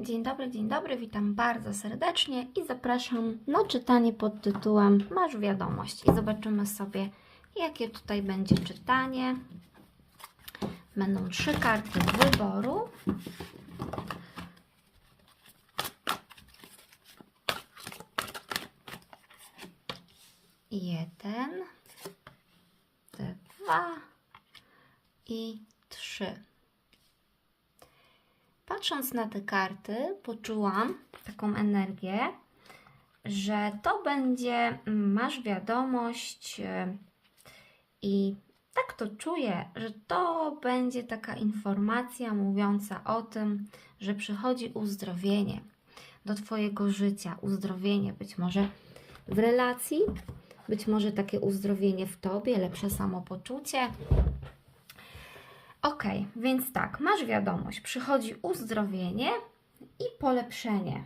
Dzień dobry, dzień dobry, witam bardzo serdecznie i zapraszam na czytanie pod tytułem Masz wiadomość. I zobaczymy sobie, jakie tutaj będzie czytanie. Będą trzy karty wyboru. Jeden, dwa i trzy. Patrząc na te karty, poczułam taką energię, że to będzie, mm, masz wiadomość e, i tak to czuję, że to będzie taka informacja mówiąca o tym, że przychodzi uzdrowienie do Twojego życia, uzdrowienie być może w relacji, być może takie uzdrowienie w Tobie, lepsze samopoczucie, Ok, więc tak, masz wiadomość, przychodzi uzdrowienie i polepszenie.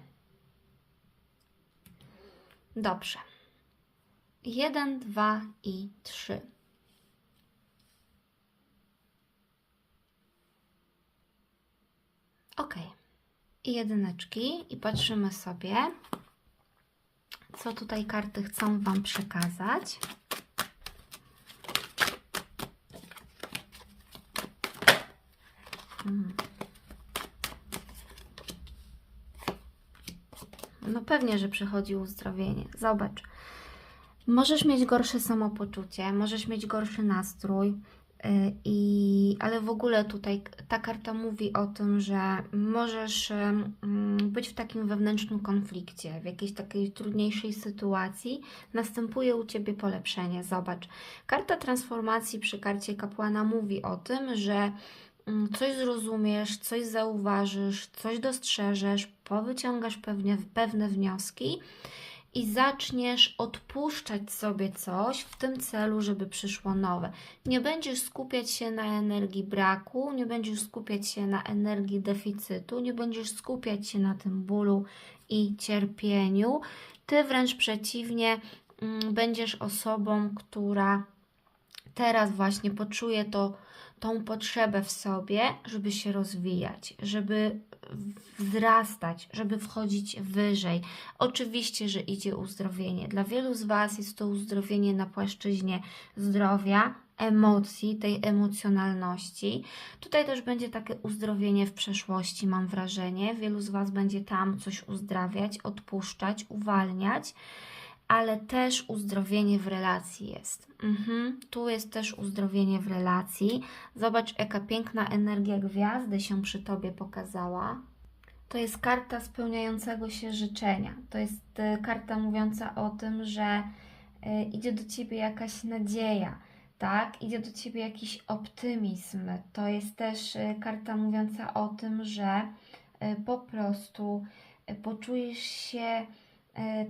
Dobrze. Jeden, dwa i trzy. Ok. I jedyneczki i patrzymy sobie, co tutaj karty chcą Wam przekazać. No pewnie, że przychodzi uzdrowienie. Zobacz. Możesz mieć gorsze samopoczucie, możesz mieć gorszy nastrój, yy, i, ale w ogóle tutaj ta karta mówi o tym, że możesz yy, być w takim wewnętrznym konflikcie, w jakiejś takiej trudniejszej sytuacji. Następuje u Ciebie polepszenie. Zobacz. Karta transformacji przy karcie kapłana mówi o tym, że mm, coś zrozumiesz, coś zauważysz, coś dostrzeżesz, powyciągasz pewnie, pewne wnioski i zaczniesz odpuszczać sobie coś w tym celu, żeby przyszło nowe. Nie będziesz skupiać się na energii braku, nie będziesz skupiać się na energii deficytu, nie będziesz skupiać się na tym bólu i cierpieniu. Ty wręcz przeciwnie, mm, będziesz osobą, która teraz właśnie poczuje to, tą potrzebę w sobie, żeby się rozwijać, żeby wzrastać, żeby wchodzić wyżej. Oczywiście, że idzie uzdrowienie. Dla wielu z Was jest to uzdrowienie na płaszczyźnie zdrowia, emocji, tej emocjonalności. Tutaj też będzie takie uzdrowienie w przeszłości, mam wrażenie. Wielu z Was będzie tam coś uzdrawiać, odpuszczać, uwalniać ale też uzdrowienie w relacji jest. Mhm. Tu jest też uzdrowienie w relacji. Zobacz, jaka piękna energia gwiazdy się przy Tobie pokazała. To jest karta spełniającego się życzenia. To jest e, karta mówiąca o tym, że e, idzie do Ciebie jakaś nadzieja, tak? Idzie do Ciebie jakiś optymizm. To jest też e, karta mówiąca o tym, że po prostu poczujesz się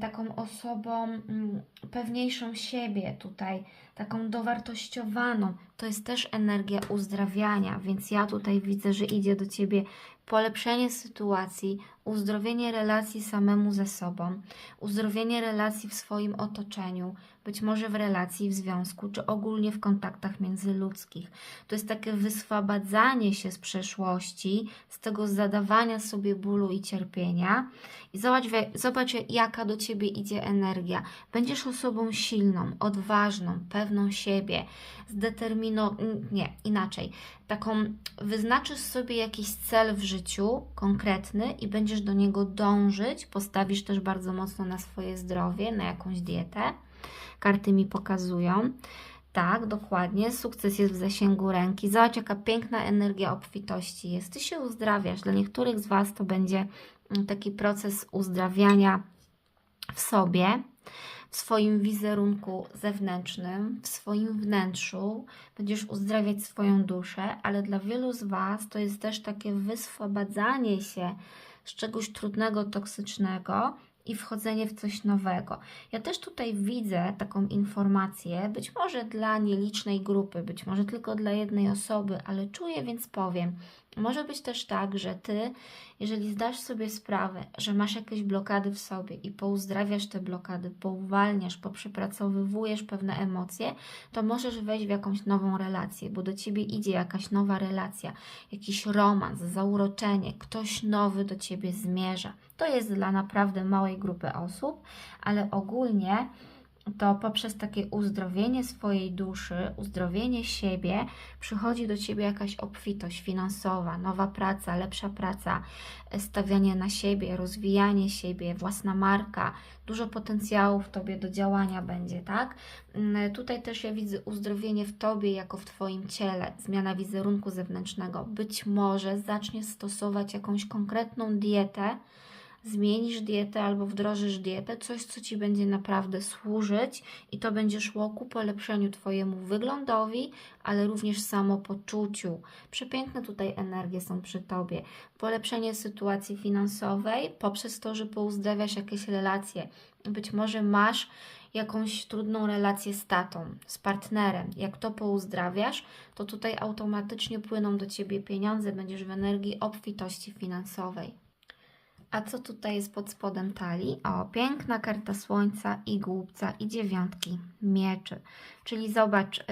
taką osobą mm, pewniejszą siebie tutaj, taką dowartościowaną. To jest też energia uzdrawiania, więc ja tutaj widzę, że idzie do Ciebie polepszenie sytuacji, uzdrowienie relacji samemu ze sobą, uzdrowienie relacji w swoim otoczeniu, być może w relacji, w związku, czy ogólnie w kontaktach międzyludzkich. To jest takie wyswabadzanie się z przeszłości, z tego zadawania sobie bólu i cierpienia. I zobacz, zobacz jaka do Ciebie idzie energia. Będziesz osobą silną, odważną, pewną siebie, zdeterminowaną, nie, inaczej, taką wyznaczysz sobie jakiś cel w życiu konkretny i będziesz do niego dążyć, postawisz też bardzo mocno na swoje zdrowie, na jakąś dietę. Karty mi pokazują. Tak, dokładnie. Sukces jest w zasięgu ręki. Zobacz, jaka piękna energia obfitości jest. Ty się uzdrawiasz. Dla niektórych z Was to będzie mm, taki proces uzdrawiania w sobie w swoim wizerunku zewnętrznym, w swoim wnętrzu, będziesz uzdrawiać swoją duszę, ale dla wielu z Was to jest też takie wyswobadzanie się z czegoś trudnego, toksycznego i wchodzenie w coś nowego. Ja też tutaj widzę taką informację, być może dla nielicznej grupy, być może tylko dla jednej osoby, ale czuję, więc powiem. Może być też tak, że ty, jeżeli zdasz sobie sprawę, że masz jakieś blokady w sobie i pouzdrawiasz te blokady, pouwalniasz, poprzepracowywujesz pewne emocje, to możesz wejść w jakąś nową relację, bo do ciebie idzie jakaś nowa relacja, jakiś romans, zauroczenie, ktoś nowy do ciebie zmierza. To jest dla naprawdę małej grupy osób, ale ogólnie to poprzez takie uzdrowienie swojej duszy, uzdrowienie siebie, przychodzi do ciebie jakaś obfitość finansowa, nowa praca, lepsza praca, stawianie na siebie, rozwijanie siebie, własna marka, dużo potencjału w tobie do działania będzie, tak? Mm, Tutaj też ja widzę uzdrowienie w tobie jako w twoim ciele, zmiana wizerunku zewnętrznego. Być może zaczniesz stosować jakąś konkretną dietę, zmienisz dietę albo wdrożysz dietę, coś, co Ci będzie naprawdę służyć i to będzie szło ku polepszeniu Twojemu wyglądowi, ale również samopoczuciu. Przepiękne tutaj energie są przy Tobie. Polepszenie sytuacji finansowej poprzez to, że pouzdrawiasz jakieś relacje. Być może masz jakąś trudną relację z tatą, z partnerem. Jak to pouzdrawiasz, to tutaj automatycznie płyną do Ciebie pieniądze, będziesz w energii obfitości finansowej. A co tutaj jest pod spodem talii? O, piękna karta słońca i głupca i dziewiątki mieczy. Czyli zobacz, y,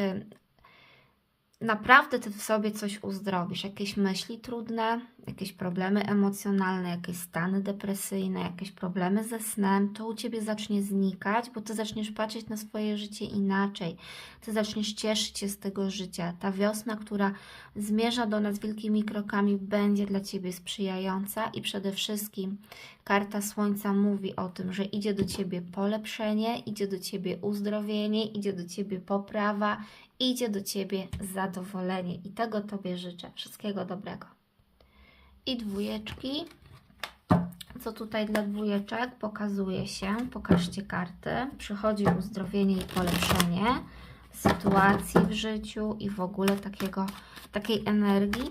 naprawdę Ty w sobie coś uzdrowisz. Jakieś myśli trudne, jakieś problemy emocjonalne, jakieś stany depresyjne, jakieś problemy ze snem, to u Ciebie zacznie znikać, bo Ty zaczniesz patrzeć na swoje życie inaczej. Ty zaczniesz cieszyć się z tego życia. Ta wiosna, która zmierza do nas wielkimi krokami, będzie dla Ciebie sprzyjająca i przede wszystkim karta Słońca mówi o tym, że idzie do Ciebie polepszenie, idzie do Ciebie uzdrowienie, idzie do Ciebie poprawa, idzie do Ciebie zadowolenie i tego Tobie życzę. Wszystkiego dobrego. I dwójeczki. Co tutaj dla dwójeczek pokazuje się? Pokażcie karty. Przychodzi uzdrowienie i polepszenie sytuacji w życiu i w ogóle takiego, takiej energii,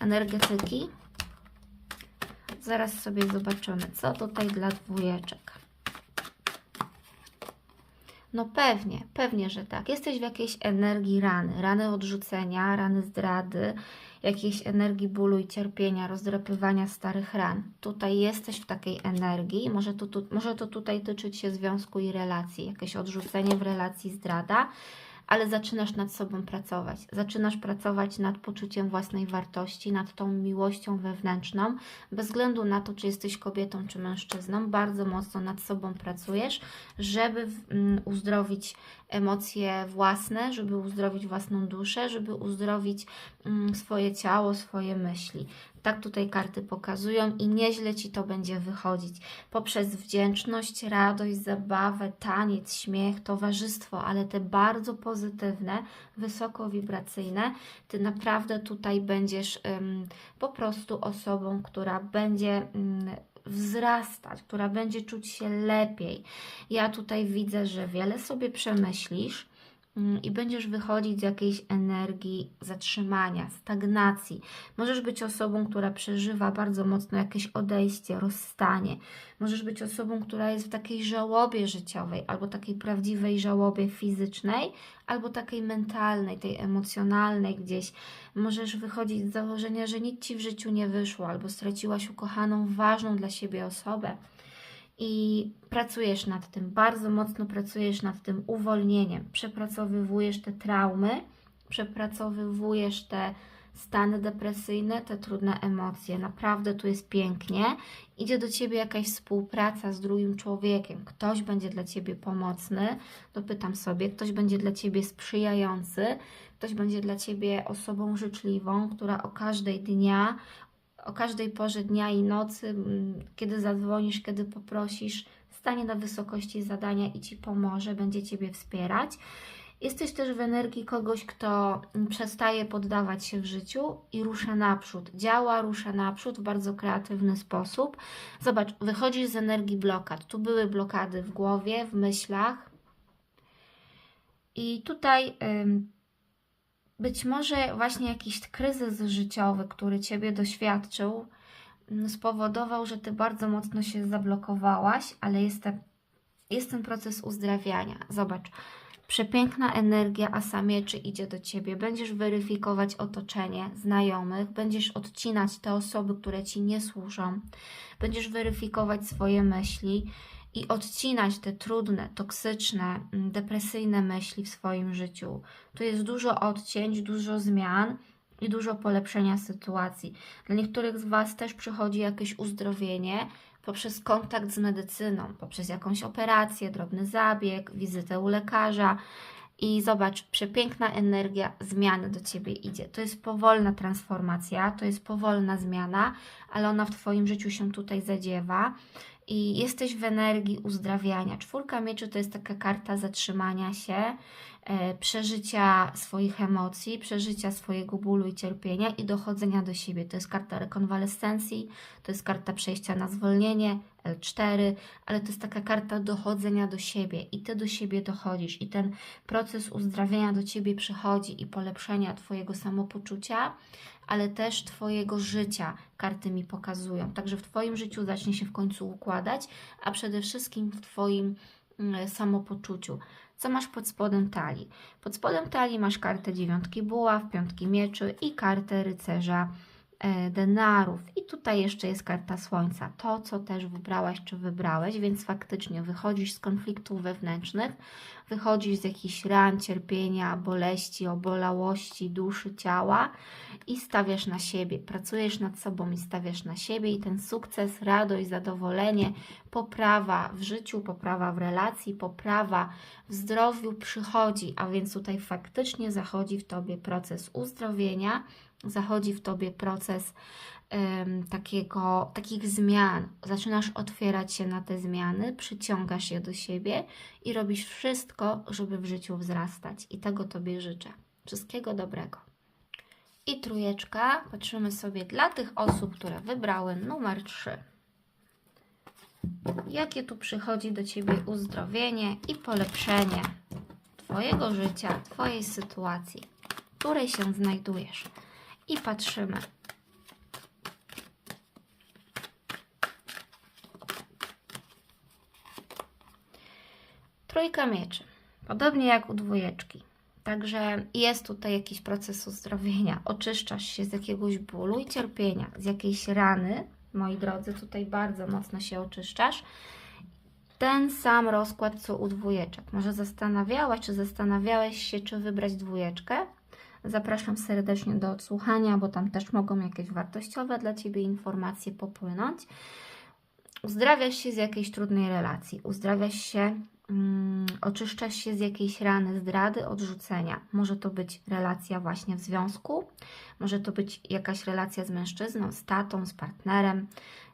energetyki. Zaraz sobie zobaczymy, co tutaj dla dwójeczek. No pewnie, pewnie, że tak. Jesteś w jakiejś energii rany, rany odrzucenia, rany zdrady, jakiejś energii bólu i cierpienia, rozdrapywania starych ran. Tutaj jesteś w takiej energii, może to, tu, może to tutaj tyczyć się związku i relacji, jakieś odrzucenie w relacji, zdrada, ale zaczynasz nad sobą pracować. Zaczynasz pracować nad poczuciem własnej wartości, nad tą miłością wewnętrzną, bez względu na to, czy jesteś kobietą, czy mężczyzną, bardzo mocno nad sobą pracujesz, żeby mm, uzdrowić emocje własne, żeby uzdrowić własną duszę, żeby uzdrowić mm, swoje ciało, swoje myśli. Tak tutaj karty pokazują i nieźle Ci to będzie wychodzić. Poprzez wdzięczność, radość, zabawę, taniec, śmiech, towarzystwo, ale te bardzo pozytywne, wysoko wibracyjne, Ty naprawdę tutaj będziesz ym, po prostu osobą, która będzie ym, wzrastać, która będzie czuć się lepiej. Ja tutaj widzę, że wiele sobie przemyślisz, i będziesz wychodzić z jakiejś energii zatrzymania, stagnacji. Możesz być osobą, która przeżywa bardzo mocno jakieś odejście, rozstanie. Możesz być osobą, która jest w takiej żałobie życiowej, albo takiej prawdziwej żałobie fizycznej, albo takiej mentalnej, tej emocjonalnej gdzieś. Możesz wychodzić z założenia, że nic ci w życiu nie wyszło, albo straciłaś ukochaną, ważną dla siebie osobę i pracujesz nad tym, bardzo mocno pracujesz nad tym uwolnieniem, przepracowywujesz te traumy, przepracowywujesz te stany depresyjne, te trudne emocje. Naprawdę tu jest pięknie. Idzie do ciebie jakaś współpraca z drugim człowiekiem. Ktoś będzie dla ciebie pomocny, dopytam sobie, ktoś będzie dla ciebie sprzyjający, ktoś będzie dla ciebie osobą życzliwą, która o każdej dnia, o każdej porze dnia i nocy, kiedy zadzwonisz, kiedy poprosisz, stanie na wysokości zadania i Ci pomoże, będzie Ciebie wspierać. Jesteś też w energii kogoś, kto przestaje poddawać się w życiu i rusza naprzód. Działa, rusza naprzód w bardzo kreatywny sposób. Zobacz, wychodzisz z energii blokad. Tu były blokady w głowie, w myślach. I tutaj być może właśnie jakiś kryzys życiowy, który Ciebie doświadczył, mm, spowodował, że Ty bardzo mocno się zablokowałaś, ale jest ten, jest ten proces uzdrawiania. Zobacz, Przepiękna energia asa mieczy idzie do Ciebie. Będziesz weryfikować otoczenie znajomych, będziesz odcinać te osoby, które Ci nie służą, będziesz weryfikować swoje myśli i odcinać te trudne, toksyczne, mm, depresyjne myśli w swoim życiu. Tu jest dużo odcięć, dużo zmian i dużo polepszenia sytuacji. Dla niektórych z Was też przychodzi jakieś uzdrowienie poprzez kontakt z medycyną, poprzez jakąś operację, drobny zabieg, wizytę u lekarza. I zobacz, przepiękna energia zmiany do Ciebie idzie. To jest powolna transformacja, to jest powolna zmiana, ale ona w Twoim życiu się tutaj zadziewa i jesteś w energii uzdrawiania. Czwórka mieczy to jest taka karta zatrzymania się, e, przeżycia swoich emocji, przeżycia swojego bólu i cierpienia i dochodzenia do siebie. To jest karta rekonwalescencji, to jest karta przejścia na zwolnienie, L4, ale to jest taka karta dochodzenia do siebie i Ty do siebie dochodzisz i ten proces uzdrawiania do Ciebie przychodzi i polepszenia Twojego samopoczucia, ale też Twojego życia karty mi pokazują. Także w Twoim życiu zacznie się w końcu układać, a przede wszystkim w Twoim mm, samopoczuciu. Co masz pod spodem talii? Pod spodem talii masz kartę dziewiątki buław, piątki mieczy i kartę rycerza denarów. I tutaj jeszcze jest karta słońca. To, co też wybrałaś czy wybrałeś, więc faktycznie wychodzisz z konfliktów wewnętrznych, wychodzisz z jakichś ran, cierpienia, boleści, obolałości duszy, ciała i stawiasz na siebie. Pracujesz nad sobą i stawiasz na siebie i ten sukces, radość, zadowolenie, poprawa w życiu, poprawa w relacji, poprawa w zdrowiu przychodzi, a więc tutaj faktycznie zachodzi w Tobie proces uzdrowienia, zachodzi w Tobie proces em, takiego, takich zmian. Zaczynasz otwierać się na te zmiany, przyciągasz je do siebie i robisz wszystko, żeby w życiu wzrastać. I tego Tobie życzę. Wszystkiego dobrego. I trójeczka, patrzymy sobie dla tych osób, które wybrały numer 3. Jakie tu przychodzi do Ciebie uzdrowienie i polepszenie Twojego życia, Twojej sytuacji, w której się znajdujesz. I patrzymy. Trójka mieczy. Podobnie jak u dwójeczki. Także jest tutaj jakiś proces uzdrowienia. Oczyszczasz się z jakiegoś bólu i cierpienia, z jakiejś rany. Moi drodzy, tutaj bardzo mocno się oczyszczasz. Ten sam rozkład co u dwójeczek. Może zastanawiałaś, czy zastanawiałeś się, czy wybrać dwójeczkę? Zapraszam serdecznie do odsłuchania, bo tam też mogą jakieś wartościowe dla Ciebie informacje popłynąć. Uzdrawiasz się z jakiejś trudnej relacji, uzdrawiasz się mm, oczyszczasz się z jakiejś rany, zdrady, odrzucenia. Może to być relacja właśnie w związku, może to być jakaś relacja z mężczyzną, z tatą, z partnerem,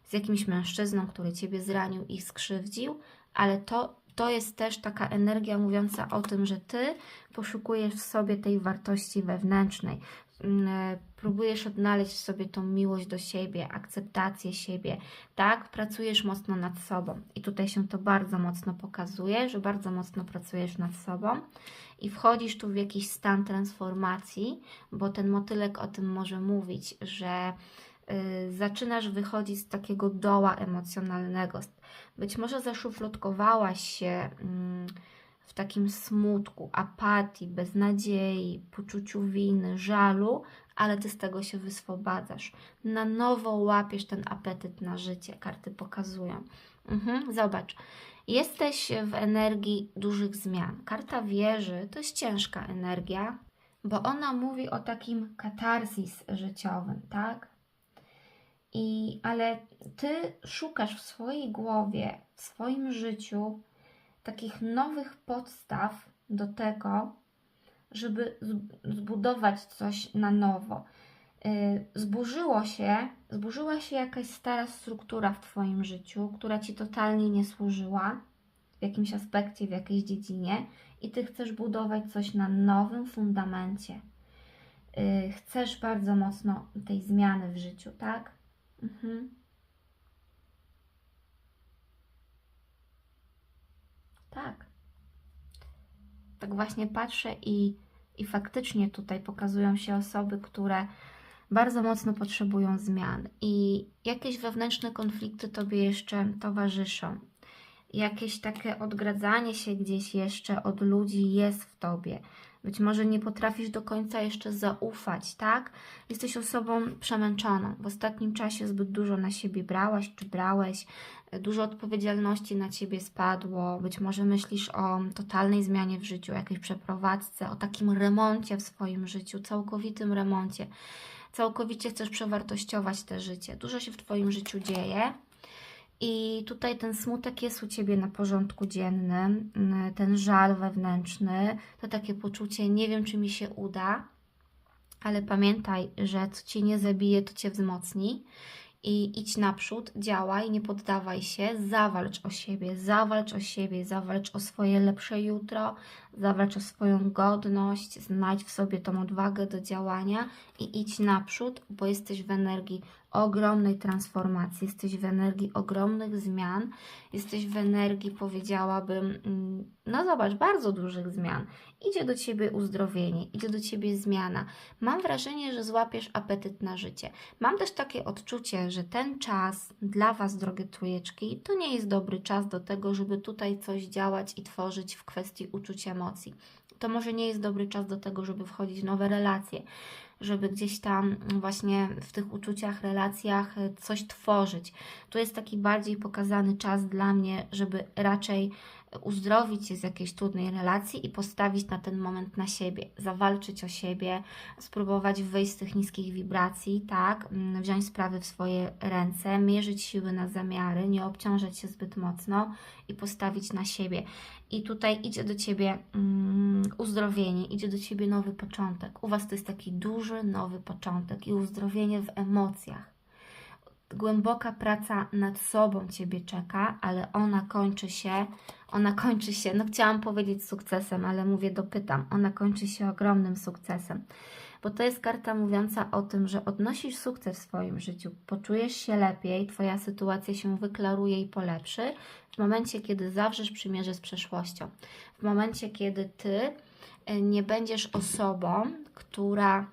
z jakimś mężczyzną, który Ciebie zranił i skrzywdził, ale to, to jest też taka energia mówiąca o tym, że Ty poszukujesz w sobie tej wartości wewnętrznej, Mm, e, próbujesz odnaleźć w sobie tą miłość do siebie, akceptację siebie, tak? Pracujesz mocno nad sobą i tutaj się to bardzo mocno pokazuje, że bardzo mocno pracujesz nad sobą i wchodzisz tu w jakiś stan transformacji, bo ten motylek o tym może mówić, że y, zaczynasz wychodzić z takiego doła emocjonalnego. Być może zaszufladkowałaś się. Y, w takim smutku, apatii, beznadziei, poczuciu winy, żalu, ale ty z tego się wyswobadzasz. Na nowo łapiesz ten apetyt na życie, karty pokazują. Mhm, zobacz, jesteś w energii dużych zmian. Karta wieży to jest ciężka energia, bo ona mówi o takim katarzis życiowym, tak? I, ale ty szukasz w swojej głowie, w swoim życiu takich nowych podstaw do tego, żeby zbudować coś na nowo. Y, zburzyło się, zburzyła się jakaś stara struktura w Twoim życiu, która Ci totalnie nie służyła w jakimś aspekcie, w jakiejś dziedzinie i Ty chcesz budować coś na nowym fundamencie. Y, chcesz bardzo mocno tej zmiany w życiu, tak? Mhm. Tak. Tak właśnie patrzę i, i faktycznie tutaj pokazują się osoby, które bardzo mocno potrzebują zmian i jakieś wewnętrzne konflikty Tobie jeszcze towarzyszą. jakieś takie odgradzanie się gdzieś jeszcze od ludzi jest w tobie. Być może nie potrafisz do końca jeszcze zaufać, tak? Jesteś osobą przemęczoną. W ostatnim czasie zbyt dużo na siebie brałaś czy brałeś, dużo odpowiedzialności na ciebie spadło. Być może myślisz o totalnej zmianie w życiu, jakiejś przeprowadzce, o takim remoncie w swoim życiu, całkowitym remoncie. Całkowicie chcesz przewartościować te życie. Dużo się w Twoim życiu dzieje. I tutaj ten smutek jest u Ciebie na porządku dziennym, mm, ten żal wewnętrzny, to takie poczucie, nie wiem, czy mi się uda, ale pamiętaj, że co Cię nie zabije, to Cię wzmocni. I idź naprzód, działaj, nie poddawaj się, zawalcz o siebie, zawalcz o siebie, zawalcz o swoje lepsze jutro, zawalcz o swoją godność, znajdź w sobie tą odwagę do działania i idź naprzód, bo jesteś w energii ogromnej transformacji, jesteś w energii ogromnych zmian, jesteś w energii, powiedziałabym, mm, no zobacz, bardzo dużych zmian. Idzie do ciebie uzdrowienie, idzie do ciebie zmiana. Mam wrażenie, że złapiesz apetyt na życie. Mam też takie odczucie, że ten czas dla Was, drogie trójeczki, to nie jest dobry czas do tego, żeby tutaj coś działać i tworzyć w kwestii uczuć emocji. To może nie jest dobry czas do tego, żeby wchodzić w nowe relacje żeby gdzieś tam właśnie w tych uczuciach, relacjach e, coś tworzyć. Tu jest taki bardziej pokazany czas dla mnie, żeby raczej uzdrowić się z jakiejś trudnej relacji i postawić na ten moment na siebie, zawalczyć o siebie, spróbować wyjść z tych niskich wibracji, tak, mm, wziąć sprawy w swoje ręce, mierzyć siły na zamiary, nie obciążać się zbyt mocno i postawić na siebie. I tutaj idzie do Ciebie um, uzdrowienie, idzie do Ciebie nowy początek. U Was to jest taki duży, nowy początek i uzdrowienie w emocjach głęboka praca nad sobą Ciebie czeka, ale ona kończy się, ona kończy się, no chciałam powiedzieć sukcesem, ale mówię dopytam, ona kończy się ogromnym sukcesem, bo to jest karta mówiąca o tym, że odnosisz sukces w swoim życiu, poczujesz się lepiej, Twoja sytuacja się wyklaruje i polepszy w momencie, kiedy zawrzesz przymierze z przeszłością, w momencie, kiedy Ty e, nie będziesz osobą, która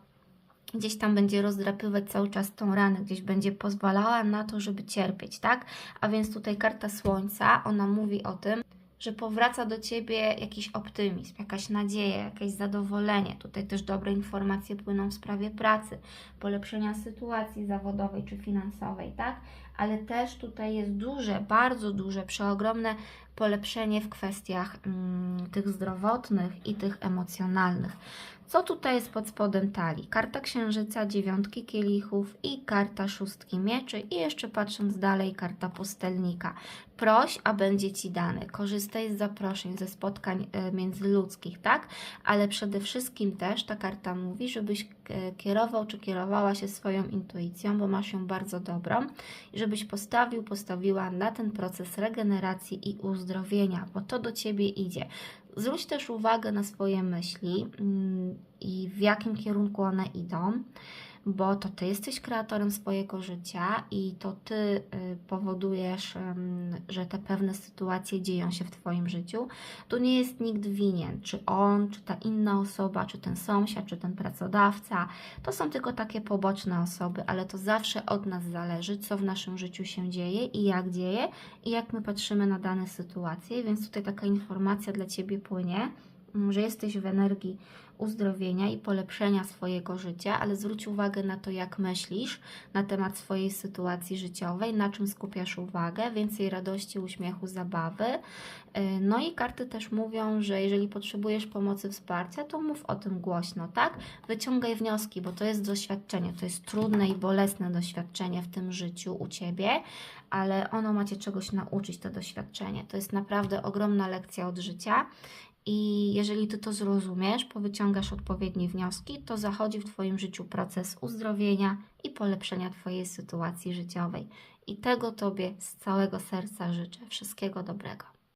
gdzieś tam będzie rozdrapywać cały czas tą ranę, gdzieś będzie pozwalała na to, żeby cierpieć, tak? A więc tutaj karta Słońca, ona mówi o tym, że powraca do Ciebie jakiś optymizm, jakaś nadzieja, jakieś zadowolenie. Tutaj też dobre informacje płyną w sprawie pracy, polepszenia sytuacji zawodowej czy finansowej, tak? Ale też tutaj jest duże, bardzo duże, przeogromne polepszenie w kwestiach mm, tych zdrowotnych i tych emocjonalnych. Co tutaj jest pod spodem talii? Karta księżyca, dziewiątki kielichów i karta szóstki mieczy i jeszcze patrząc dalej karta pustelnika. Proś, a będzie Ci dane. Korzystaj z zaproszeń, ze spotkań e, międzyludzkich, tak? Ale przede wszystkim też ta karta mówi, żebyś kierował czy kierowała się swoją intuicją, bo masz ją bardzo dobrą i żebyś postawił, postawiła na ten proces regeneracji i uzdrowienia, bo to do Ciebie idzie. Zwróć też uwagę na swoje myśli mm, i w jakim kierunku one idą bo to Ty jesteś kreatorem swojego życia i to Ty y, powodujesz, że te pewne sytuacje dzieją się w Twoim życiu. Tu nie jest nikt winien, czy on, czy ta inna osoba, czy ten sąsiad, czy ten pracodawca. To są tylko takie poboczne osoby, ale to zawsze od nas zależy, co w naszym życiu się dzieje i jak dzieje i jak my patrzymy na dane sytuacje, więc tutaj taka informacja dla Ciebie płynie że jesteś w energii uzdrowienia i polepszenia swojego życia, ale zwróć uwagę na to, jak myślisz na temat swojej sytuacji życiowej, na czym skupiasz uwagę, więcej radości, uśmiechu, zabawy. Y, no i karty też mówią, że jeżeli potrzebujesz pomocy, wsparcia, to mów o tym głośno, tak? Wyciągaj wnioski, bo to jest doświadczenie, to jest trudne i bolesne doświadczenie w tym życiu u Ciebie, ale ono macie czegoś nauczyć, to doświadczenie. To jest naprawdę ogromna lekcja od życia i jeżeli ty to zrozumiesz, powyciągasz odpowiednie wnioski, to zachodzi w Twoim życiu proces uzdrowienia i polepszenia Twojej sytuacji życiowej. I tego Tobie z całego serca życzę. Wszystkiego dobrego.